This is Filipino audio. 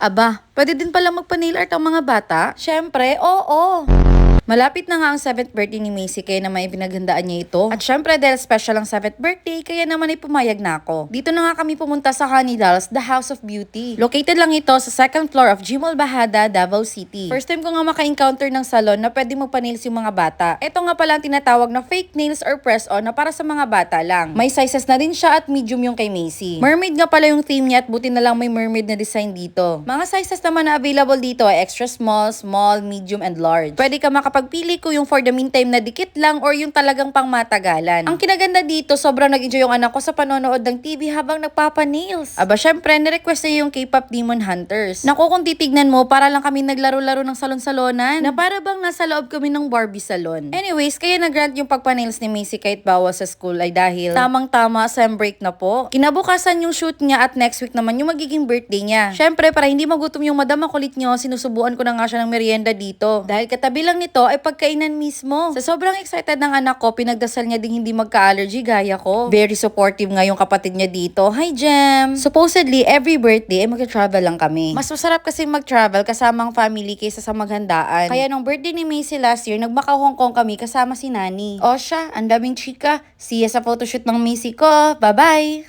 Aba, pwede din pala magpa-nail art ang mga bata? Syempre, oo. Malapit na nga ang 7th birthday ni Macy kaya naman ipinaghandaan niya ito. At syempre dahil special ang 7th birthday kaya naman ay pumayag na ako. Dito na nga kami pumunta sa Honey Dolls, the House of Beauty. Located lang ito sa second floor of Gmall Bahada, Davao City. First time ko nga maka-encounter ng salon na pwede magpa-nails yung mga bata. Ito nga pala ang tinatawag na fake nails or press-on na para sa mga bata lang. May sizes na rin siya at medium yung kay Macy. Mermaid nga pala yung theme niya at buti na lang may mermaid na design dito. Mga sizes naman na available dito ay extra small, small, medium, and large. Pwede ka makapagpili kung yung for the meantime na dikit lang or yung talagang pang matagalan. Ang kinaganda dito, sobrang nag-enjoy yung anak ko sa panonood ng TV habang nagpapa-nails. Aba, syempre, nirequest niya yung K-pop Demon Hunters. Naku, kung titignan mo, para lang kami naglaro-laro ng salon-salonan. Na para bang nasa loob kami ng Barbie salon. Anyways, kaya nag-grant yung pagpa-nails ni Macy kahit bawal sa school ay dahil tamang-tama sem break na po. Kinabukasan yung shoot niya at next week naman yung magiging birthday niya. Syempre, para hindi magutom yung madam makulit nyo, sinusubuan ko na nga siya ng merienda dito. Dahil katabi lang nito ay pagkainan mismo. Sa sobrang excited ng anak ko, pinagdasal niya ding hindi magka-allergy gaya ko. Very supportive nga yung kapatid niya dito. Hi, Jem! Supposedly, every birthday ay mag-travel lang kami. Mas masarap kasi mag-travel kasamang family kaysa sa maghandaan. Kaya nung birthday ni Macy last year, nagmaka Hong Kong kami kasama si Nani. O siya, ang daming chika. See ya sa photoshoot ng Macy ko. Bye-bye!